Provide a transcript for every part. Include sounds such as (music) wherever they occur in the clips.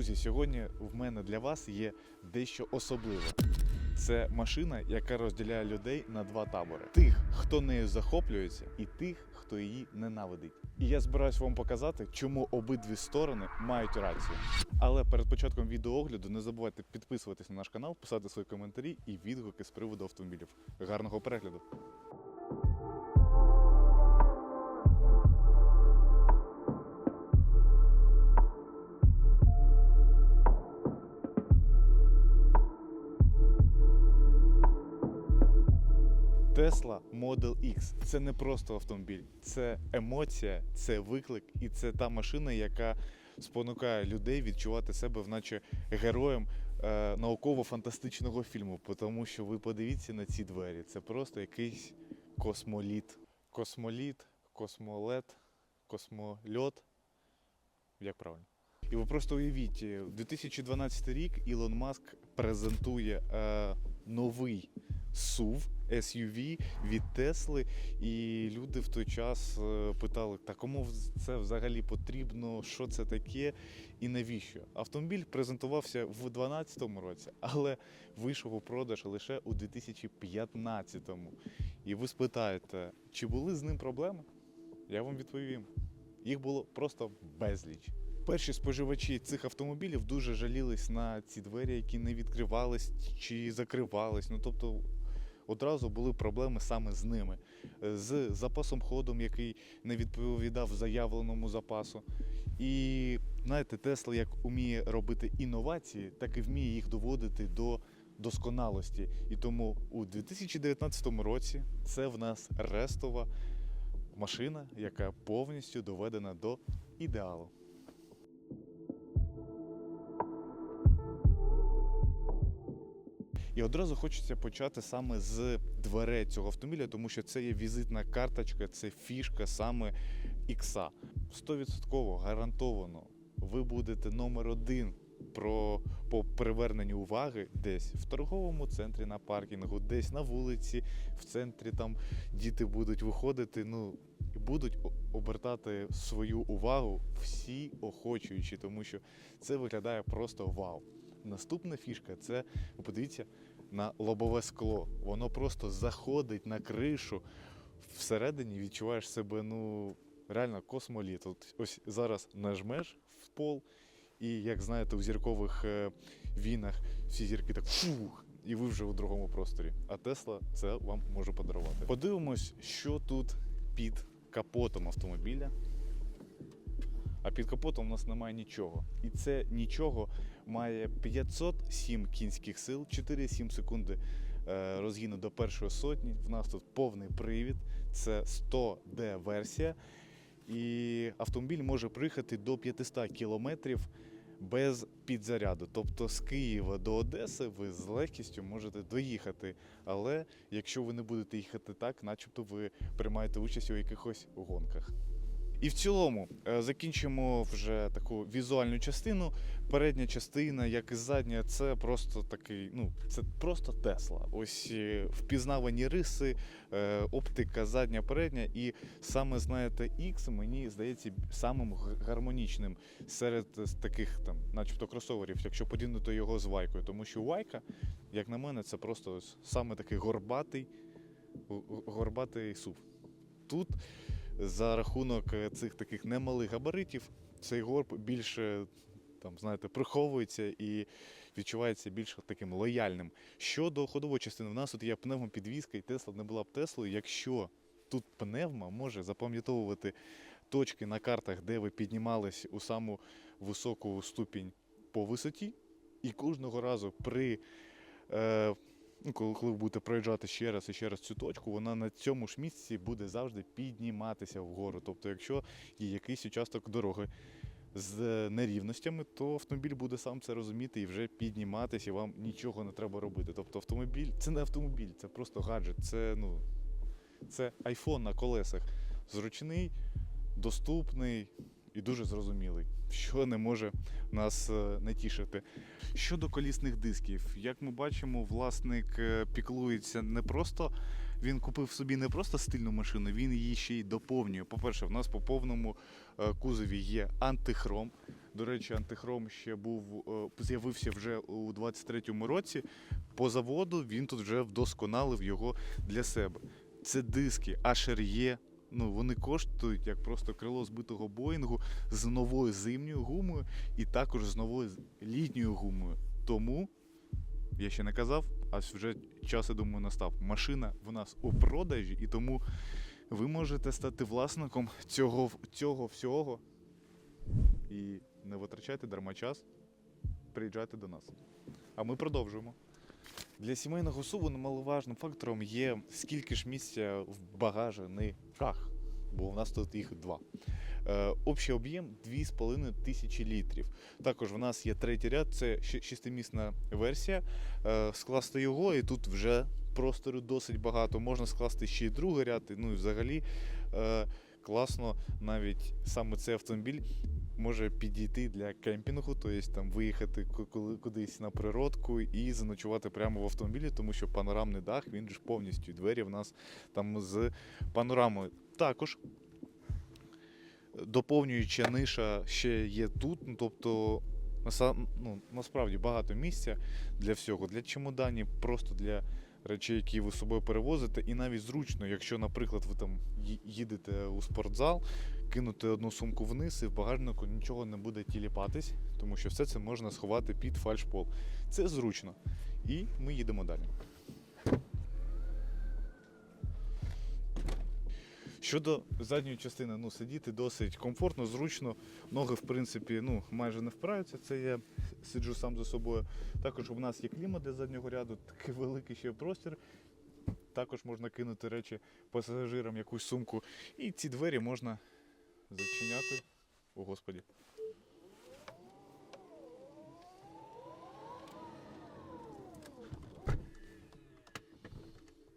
Друзі, сьогодні в мене для вас є дещо особливе. Це машина, яка розділяє людей на два табори: тих, хто нею захоплюється, і тих, хто її ненавидить. І я збираюсь вам показати, чому обидві сторони мають рацію. Але перед початком відеоогляду не забувайте підписуватись на наш канал, писати свої коментарі і відгуки з приводу автомобілів. Гарного перегляду! Tesla Model X це не просто автомобіль, це емоція, це виклик, і це та машина, яка спонукає людей відчувати себе, наче героєм е, науково-фантастичного фільму. Тому що ви подивіться на ці двері. Це просто якийсь космоліт. Космоліт, космолет, космольот. Як правильно? І ви просто уявіть, е, 2012 рік Ілон Маск презентує е, новий SUV, SUV від Тесли, і люди в той час е, питали, та кому це взагалі потрібно, що це таке і навіщо. Автомобіль презентувався в 2012 році, але вийшов у продаж лише у 2015. І ви спитаєте, чи були з ним проблеми? Я вам відповім. Їх було просто безліч. Перші споживачі цих автомобілів дуже жалілись на ці двері, які не відкривались чи закривались. Ну тобто одразу були проблеми саме з ними, з запасом ходом, який не відповідав заявленому запасу. І знаєте, Тесла як уміє робити інновації, так і вміє їх доводити до досконалості. І тому у 2019 році це в нас рестова машина, яка повністю доведена до ідеалу. І одразу хочеться почати саме з дверей цього автомобіля, тому що це є візитна карточка, це фішка саме ікса. 100% гарантовано ви будете номер один про по приверненню уваги десь в торговому центрі на паркінгу, десь на вулиці, в центрі там діти будуть виходити. Ну будуть обертати свою увагу всі охочуючі, тому що це виглядає просто вау. Наступна фішка це ви подивіться на лобове скло. Воно просто заходить на кришу. Всередині відчуваєш себе, ну, реально космоліт. От ось зараз нажмеш в пол, і як знаєте, у зіркових е, війнах всі зірки так фух, і ви вже у другому просторі. А Тесла це вам може подарувати. Подивимось, що тут під капотом автомобіля. А під капотом у нас немає нічого. І це нічого має 507 кінських сил, 4,7 секунди е, розгіну до першої сотні. В нас тут повний привід, це 100D версія. І автомобіль може приїхати до 500 кілометрів без підзаряду. Тобто з Києва до Одеси ви з легкістю можете доїхати. Але якщо ви не будете їхати так, начебто ви приймаєте участь у якихось гонках. І в цілому е, закінчимо вже таку візуальну частину. Передня частина, як і задня, це просто такий, ну це просто Тесла. Ось е, впізнавані риси, е, оптика задня, передня, і саме знаєте, X мені здається самим гармонічним серед таких там, начебто, кросоверів, якщо поділити його з вайкою. Тому що вайка, як на мене, це просто саме такий горбатий, горбатий сув. Тут за рахунок е, цих таких немалих габаритів цей горб більше там, знаєте, приховується і відчувається більш таким лояльним. Щодо ходової частини, в нас тут є пневмопідвізка, і Тесла не була б Теслою, якщо тут пневма може запам'ятовувати точки на картах, де ви піднімались у саму високу ступінь по висоті, і кожного разу при е, ну, коли, коли ви будете проїжджати ще раз і ще раз цю точку, вона на цьому ж місці буде завжди підніматися вгору. Тобто, якщо є якийсь участок дороги з нерівностями, то автомобіль буде сам це розуміти і вже підніматися, і вам нічого не треба робити. Тобто автомобіль це не автомобіль, це просто гаджет, це ну це айфон на колесах. Зручний, доступний і дуже зрозумілий, що не може нас е, не тішити. Щодо колісних дисків, як ми бачимо, власник е, піклується не просто. Він купив собі не просто стильну машину, він її ще й доповнює. По-перше, в нас по повному е, кузові є антихром. До речі, антихром ще був з'явився вже у 23-му році. По заводу він тут вже вдосконалив його для себе. Це диски HRE, Ну, вони коштують як просто крило збитого Боїнгу з новою зимньою гумою і також з новою літньою гумою. Тому я ще не казав, а вже час, я думаю, настав. Машина в нас у продажі, і тому ви можете стати власником цього, цього всього. І не витрачайте дарма час. Приїжджайте до нас. А ми продовжуємо. Для сімейного суву немаловажним фактором є скільки ж місця в багажниках, бо у нас тут їх два. Е, общий об'єм 2,5 тисячі літрів. Також в нас є третій ряд, це шестимісна версія. Е, скласти його, і тут вже простору досить багато. Можна скласти ще й другий ряд. Ну і взагалі е, класно навіть саме цей автомобіль може підійти для кемпінгу, тобто там виїхати кудись на природку і заночувати прямо в автомобілі, тому що панорамний дах, він ж повністю двері в нас там з панорамою. Також доповнююча ниша ще є тут, ну, тобто ну, насправді багато місця для всього, для чемоданів, просто для речей, які ви з собою перевозите, і навіть зручно, якщо, наприклад, ви там їдете у спортзал, кинути одну сумку вниз, і в багажнику нічого не буде тіліпатись, тому що все це можна сховати під фальшпол. Це зручно. І ми їдемо далі. Щодо задньої частини, ну сидіти досить комфортно, зручно. Ноги, в принципі, ну майже не впираються. Це я сиджу сам за собою. Також у нас є клімат для заднього ряду, такий великий ще простір. Також можна кинути речі пасажирам, якусь сумку. І ці двері можна зачиняти. О, Господі.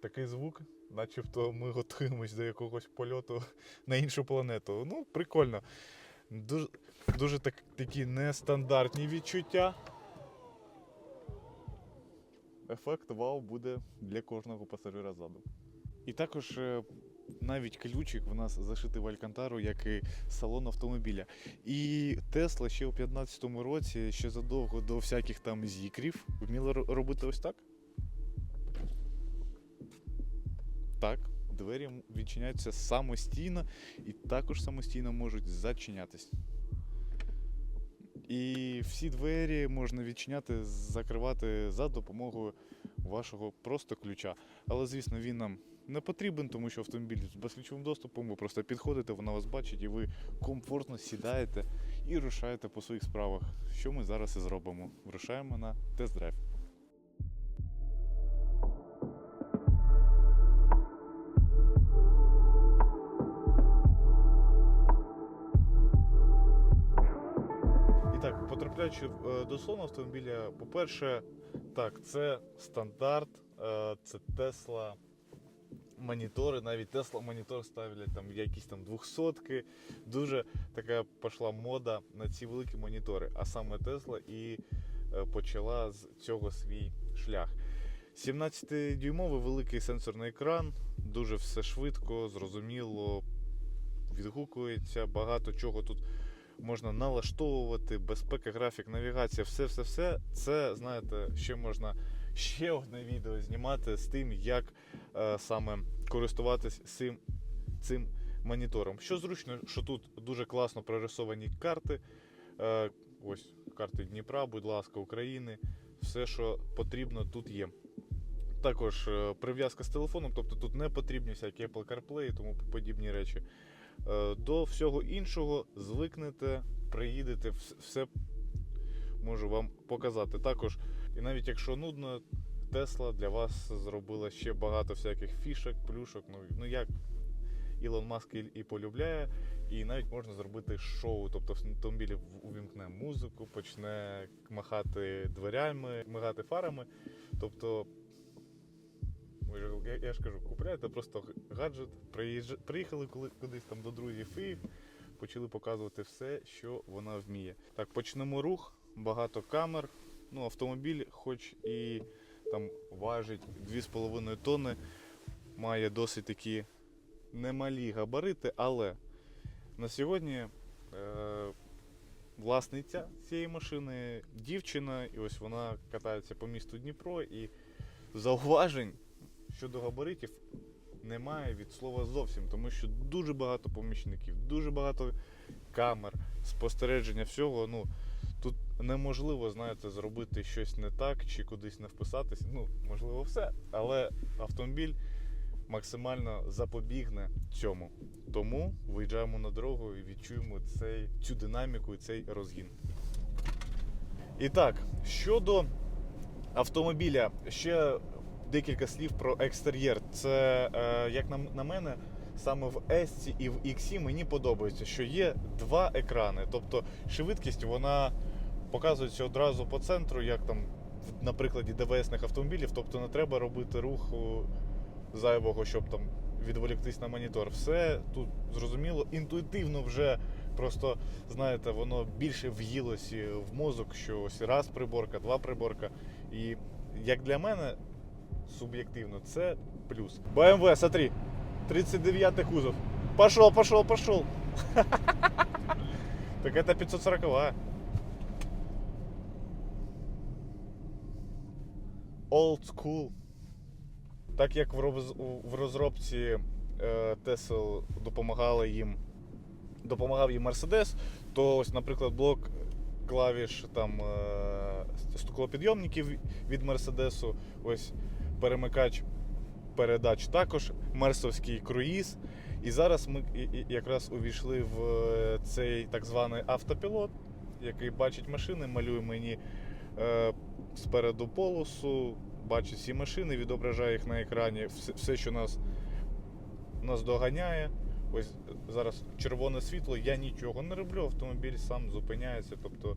Такий звук, начебто ми готуємось до якогось польоту на іншу планету. Ну, прикольно. Дуже, дуже так, такі нестандартні відчуття. Ефект вау буде для кожного пасажира ззаду. І також е, навіть ключик в нас зашитий в Алькантару, як і салон автомобіля. І Тесла ще у 2015 році, ще задовго до всяких там зікрів, вміла робити ось так. Так, двері відчиняються самостійно і також самостійно можуть зачинятись. І всі двері можна відчиняти, закривати за допомогою вашого просто ключа. Але, звісно, він нам не потрібен, тому що автомобіль з безключовим доступом, ви просто підходите, вона вас бачить, і ви комфортно сідаєте і рушаєте по своїх справах. Що ми зараз і зробимо? Вирушаємо на тест-драйв. Е, до салону автомобіля, по-перше, так, це стандарт, е, це Tesla монітори, навіть Tesla монітор ставлять там якісь там 200 Дуже така пішла мода на ці великі монітори, а саме Tesla і е, почала з цього свій шлях. 17-дюймовий великий сенсорний екран, дуже все швидко, зрозуміло, відгукується, багато чого тут можна налаштовувати, безпека, графік, навігація, все-все-все. Це, знаєте, ще можна ще одне відео знімати з тим, як е, саме користуватись цим, цим монітором. Що зручно, що тут дуже класно прорисовані карти. Е, ось карти Дніпра, будь ласка, України. Все, що потрібно, тут є. Також е, прив'язка з телефоном, тобто тут не потрібні всякі Apple CarPlay і тому подібні речі. Е, До всього іншого звикнете, приїдете, все можу вам показати. Також, і навіть якщо нудно, Тесла для вас зробила ще багато всяких фішок, плюшок. Ну, ну як Ілон Маск і, і полюбляє, і навіть можна зробити шоу. Тобто в автомобілі увімкне музику, почне махати дверями, мигати фарами. Тобто, я, ж кажу, купляєте просто гаджет, приїхали кудись там до друзів і почали показувати все, що вона вміє. Так, почнемо рух, багато камер. Ну, автомобіль, хоч і там важить 2,5 тонни, має досить такі немалі габарити, але на сьогодні е, власниця цієї машини, дівчина, і ось вона катається по місту Дніпро, і зауважень щодо габаритів немає від слова зовсім, тому що дуже багато помічників, дуже багато камер, спостереження всього. Ну, тут неможливо, знаєте, зробити щось не так чи кудись не вписатись. Ну, можливо, все. Але автомобіль максимально запобігне цьому. Тому виїжджаємо на дорогу і відчуємо цей, цю динаміку і цей розгін. І так, щодо автомобіля, ще декілька слів про екстер'єр. Це, е, як на, на мене, саме в S і в X мені подобається, що є два екрани. Тобто швидкість вона показується одразу по центру, як там на прикладі ДВСних автомобілів. Тобто не треба робити руху зайвого, щоб там відволіктись на монітор. Все тут зрозуміло, інтуїтивно вже просто, знаєте, воно більше в'їлося в мозок, що ось раз приборка, два приборка. І як для мене, суб'єктивно, це плюс. BMW, смотри, 39 кузов. Пошел, пошел, пошел. (laughs) Так это 540. Old school. Так як в роз- в розробці е, Tesla допомагали їм, допомагав їм Mercedes, то ось, наприклад, блок клавіш там е, стеклопідйомників від Mercedes, ось перемикач передач також, мерсовський круїз. І зараз ми якраз увійшли в е, цей так званий автопілот, який бачить машини, малює мені е, спереду полосу, бачить всі машини, відображає їх на екрані, все що нас, нас доганяє. Ось зараз червоне світло, я нічого не роблю, автомобіль сам зупиняється. Тобто,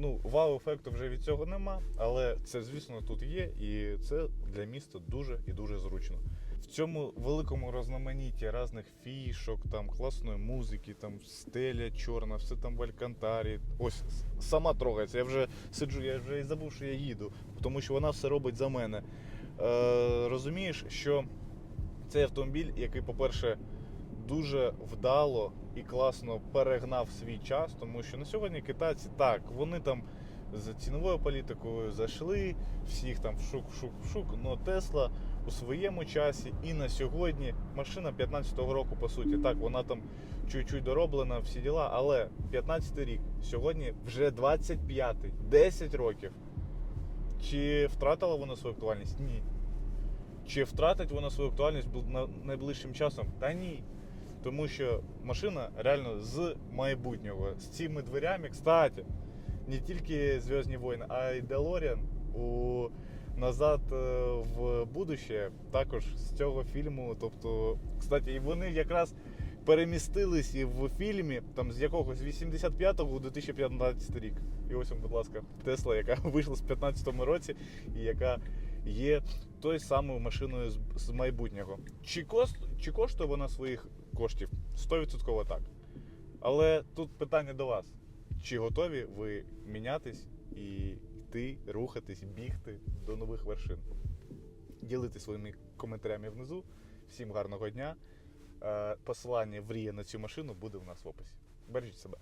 ну, вау-ефекту вже від цього нема, але це, звісно, тут є, і це для міста дуже і дуже зручно. В цьому великому розноманітті різних фішок, там класної музики, там стеля чорна, все там в алькантарі. Ось сама трогається. Я вже сиджу, я вже і забув, що я їду, тому що вона все робить за мене. Е, розумієш, що цей автомобіль, який, по-перше, дуже вдало і класно перегнав свій час, тому що на сьогодні китайці так, вони там з ціновою політикою зайшли, всіх там вшук-вшук-вшук, але Тесла у своєму часі і на сьогодні машина 15-го року, по суті, так, вона там чуть-чуть дороблена, всі діла, але 15-й рік, сьогодні вже 25-й, 10 років. Чи втратила вона свою актуальність? Ні. Чи втратить вона свою актуальність найближчим часом? Та ні. Тому що машина реально з майбутнього, з цими дверями, кстати, не тільки Зв'язні війни, а й Делоріан у назад е, в будуще також з цього фільму. Тобто, кстати, і вони якраз перемістились і в фільмі там з якогось 85-го у 2015 рік. І ось, будь ласка, Тесла, яка (laughs) вийшла в 15-му році, і яка є той самою машиною з, майбутнього. Чи, кост, чи коштує вона своїх коштів? 100% так. Але тут питання до вас: чи готові ви мінятись і йти, рухатись, бігти до нових вершин? Ділитись своїми коментарями внизу. Всім гарного дня. Е, Посилання в Рія на цю машину буде в нас в описі. Бережіть себе.